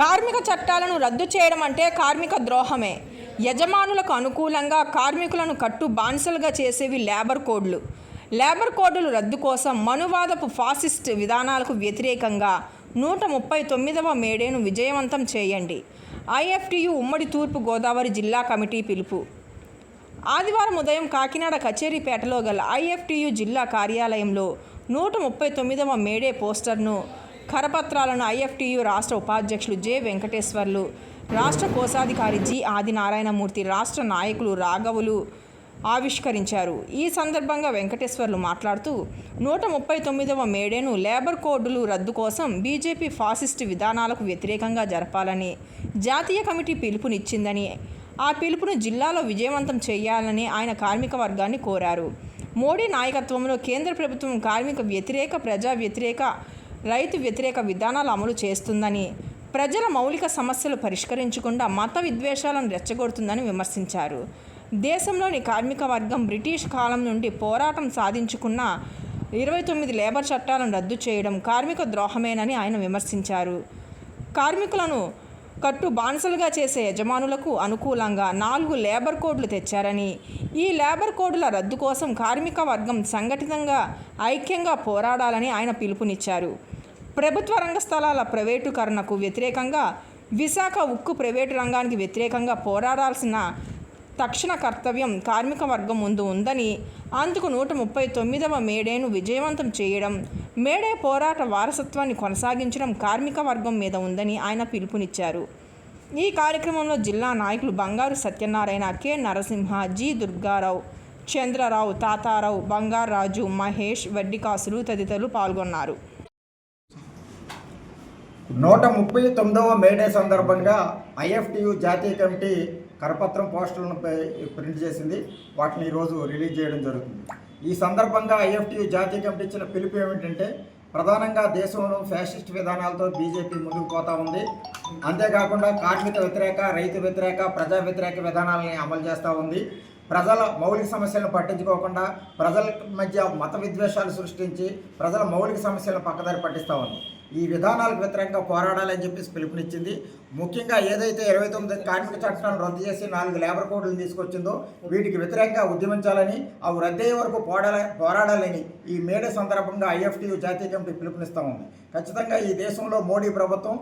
కార్మిక చట్టాలను రద్దు చేయడం అంటే కార్మిక ద్రోహమే. యజమానులకు అనుకూలంగా కార్మికులను కట్టు బానిసలుగా చేసేవి లేబర్ కోడ్లు. లేబర్ కోడ్లు రద్దు కోసం మనువాదపు ఫాసిస్ట్ విధానాలకు వ్యతిరేకంగా నూట ముప్పై తొమ్మిదవ మేడేను విజయవంతం చేయండి. ఐఎఫ్టియు ఉమ్మడి తూర్పు గోదావరి జిల్లా కమిటీ పిలుపు. ఆదివారం ఉదయం కాకినాడ కచేరీపేటలో గల ఐఎఫ్టియు జిల్లా కార్యాలయంలో నూట ముప్పై తొమ్మిదవ మేడే పోస్టర్ను కరపత్రాలను ఐఎఫ్టీయు రాష్ట్ర ఉపాధ్యక్షులు జె వెంకటేశ్వర్లు రాష్ట్ర కోశాధికారి జి ఆదినారాయణమూర్తి రాష్ట్ర నాయకులు రాఘవులు ఆవిష్కరించారు. ఈ సందర్భంగా వెంకటేశ్వర్లు మాట్లాడుతూ నూట ముప్పై తొమ్మిదవ మేడేను లేబర్ కోడ్లు రద్దు కోసం బీజేపీ ఫాసిస్ట్ విధానాలకు వ్యతిరేకంగా జరపాలని జాతీయ కమిటీ పిలుపునిచ్చిందని ఆ పిలుపును జిల్లాలో విజయవంతం చేయాలని ఆయన కార్మిక వర్గాన్ని కోరారు. మోడీ నాయకత్వంలో కేంద్ర ప్రభుత్వం కార్మిక వ్యతిరేక ప్రజా వ్యతిరేక రైతు వ్యతిరేక విధానాలు అమలు చేస్తుందని ప్రజల మౌలిక సమస్యలు పరిష్కరించకుండా మత విద్వేషాలను రెచ్చగొడుతుందని విమర్శించారు. దేశంలోని కార్మిక వర్గం బ్రిటిష్ కాలం నుండి పోరాటం సాధించుకున్న ఇరవై తొమ్మిది లేబర్ చట్టాలను రద్దు చేయడం కార్మిక ద్రోహమేనని ఆయన విమర్శించారు. కార్మికులను కట్టు బానిసలుగా చేసే యజమానులకు అనుకూలంగా నాలుగు లేబర్ కోడ్లు తెచ్చారని ఈ లేబర్ కోడ్ల రద్దు కోసం కార్మిక వర్గం సంఘటితంగా ఐక్యంగా పోరాడాలని ఆయన పిలుపునిచ్చారు. ప్రభుత్వ రంగ స్థలాల ప్రైవేటుకరణకు వ్యతిరేకంగా విశాఖ ఉక్కు ప్రైవేటు రంగానికి వ్యతిరేకంగా పోరాడాల్సిన తక్షణ కర్తవ్యం కార్మిక వర్గం ముందు ఉందని అందుకు నూట ముప్పై తొమ్మిదవ మేడేను విజయవంతం చేయడం మేడే పోరాట వారసత్వాన్ని కొనసాగించడం కార్మిక వర్గం మీద ఉందని ఆయన పిలుపునిచ్చారు. ఈ కార్యక్రమంలో జిల్లా నాయకులు బంగారు సత్యనారాయణ కె. నరసింహ జి. దుర్గారావు చంద్రరావు తాతారావు బంగారాజు మహేష్ వడ్డికాసులు తదితరులు పాల్గొన్నారు. నూట ముప్పై తొమ్మిదవ మేడే సందర్భంగా ఐఎఫ్టియు జాతీయ కమిటీ కరపత్రం పోస్టులను ప్రింట్ చేసింది. వాటిని ఈరోజు రిలీజ్ చేయడం జరుగుతుంది. ఈ సందర్భంగా ఐఎఫ్టియు జాతీయ కమిటీ ఇచ్చిన పిలుపు ఏమిటంటే ప్రధానంగా దేశంలో ఫ్యాసిస్ట్ విధానాలతో బీజేపీ ముందుకు పోతా ఉంది. అంతేకాకుండా కార్మిక వ్యతిరేక రైతు వ్యతిరేక ప్రజా వ్యతిరేక విధానాలని అమలు చేస్తూ ఉంది. ప్రజల మౌలిక సమస్యలను పట్టించుకోకుండా ప్రజల మధ్య మత విద్వేషాలు సృష్టించి ప్రజల మౌలిక సమస్యలను పక్కదారి పట్టిస్తూ ఉంది. ఈ విధానాలకు వ్యతిరేకంగా పోరాడాలని చెప్పేసి పిలుపునిచ్చింది. ముఖ్యంగా ఏదైతే ఇరవై తొమ్మిది కార్మిక చట్టాలను రద్దు చేసి నాలుగు లేబర్ కోడ్లను తీసుకొచ్చిందో వీటికి వ్యతిరేకంగా ఉద్యమించాలని అవి రద్దయ్యే వరకు పోరాడాల పోరాడాలని ఈ మేడే సందర్భంగా ఐఎఫ్టీయు జాతీయ కమిటీ పిలుపునిస్తూ ఉంది. ఖచ్చితంగా ఈ దేశంలో మోడీ ప్రభుత్వం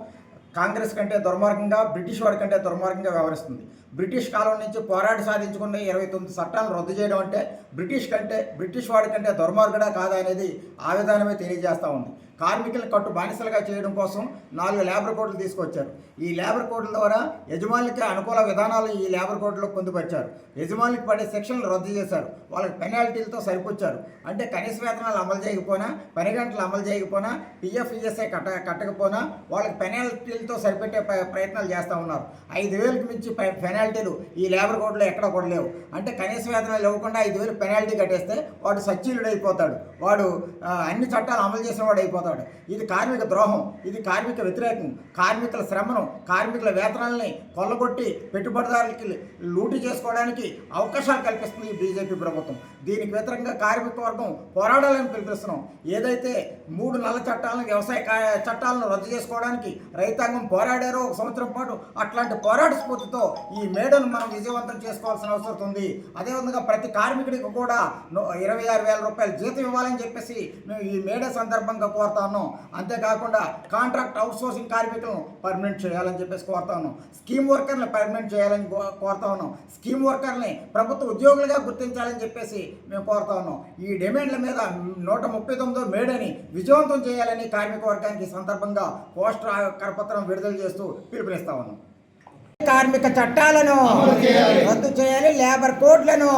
కాంగ్రెస్ కంటే దుర్మార్గంగా బ్రిటిష్ వాడి కంటే దుర్మార్గంగా వ్యవహరిస్తుంది. బ్రిటిష్ కాలం నుంచి పోరాడి సాధించుకున్న ఇరవై తొమ్మిది చట్టాలను రద్దు చేయడం అంటే బ్రిటిష్ కంటే బ్రిటిష్ వాడి కంటే దుర్మార్గుడా కాదా అనేది ఆ విధానమే తెలియజేస్తూ ఉంది. కార్మికులను కట్టు బానిసలుగా చేయడం కోసం నాలుగు లేబర్ కోడ్లు తీసుకొచ్చారు. ఈ లేబర్ కోడ్ల ద్వారా యజమానులకి అనుకూల విధానాలు ఈ లేబర్ కోడ్లో పొందుపరిచారు. యజమానులకు పడే శిక్షణలు రద్దు చేశారు. వాళ్ళకి పెనాల్టీలతో సరిపుచ్చారు. అంటే కనీస వేతనాలు అమలు చేయకపోయినా పని గంటలు అమలు చేయకపోయినా పిఎఫ్ ఈఎస్ఐ కట్ట కట్టకపోయినా వాళ్ళకి పెనాల్టీలతో సరిపెట్టే ప్రయత్నాలు చేస్తూ ఉన్నారు. ఐదు వేలకు మించి పెనాల్టీలు ఈ లేబర్ కోడ్లో ఎక్కడ కూడా లేవు. అంటే కనీస వేతనాలు ఇవ్వకుండా ఐదు వేలు పెనాల్టీ కట్టేస్తే వాడు సచ్చీలుడు అయిపోతాడు వాడు అన్ని చట్టాలు అమలు చేసిన వాడు అయిపోతాడు. ఇది కార్మిక ద్రోహం ఇది కార్మిక వ్యతిరేకం. కార్మికుల శ్రమను కార్మికుల వేతనాలని కొల్లగొట్టి పెట్టుబడిదారులకి లూటీ చేసుకోవడానికి అవకాశాలు కల్పిస్తుంది ఈ బీజేపీ ప్రభుత్వం. దీనికి వ్యతిరేకంగా కార్మిక వర్గం పోరాడాలని పిలిపిస్తున్నాం ఏదైతే మూడు నల్ల చట్టాలను వ్యవసాయ చట్టాలను రద్దు చేసుకోవడానికి రైతాంగం పోరాడారో ఒక సంవత్సరం పాటు అట్లాంటి పోరాట స్ఫూర్తితో ఈ మేడను మనం విజయవంతం చేసుకోవాల్సిన అవసరం ఉంది. అదేవిధంగా ప్రతి కార్మికుడికి కూడా ఇరవై ఆరు వేల రూపాయలు జీతం ఇవ్వాలని చెప్పేసి మేము ఈ మేడ సందర్భంగా కోరుతాం ఉన్నాం అంతేకాకుండా కాంట్రాక్ట్ అవుట్సోర్సింగ్ కార్మికులను పర్మనెంట్ చేయాలని చెప్పేసి కోరుతా ఉన్నాం స్కీమ్ వర్కర్ని పర్మనెంట్ చేయాలని కోరుతా ఉన్నాం స్కీమ్ వర్కర్ని ప్రభుత్వ ఉద్యోగులుగా గుర్తించాలని చెప్పేసి మేము కోరుతా ఉన్నాం ఈ డిమాండ్ల మీద నూట ముప్పై తొమ్మిదో మేడని విజయవంతం చేయాలని కార్మిక వర్గానికి సందర్భంగా పోస్టర్ కరపత్రం విడుదల చేస్తూ పిలుపునిస్తా ఉన్నాం. కార్మిక చట్టాలను రద్దు చేయాలి. లేబర్ కోడ్లను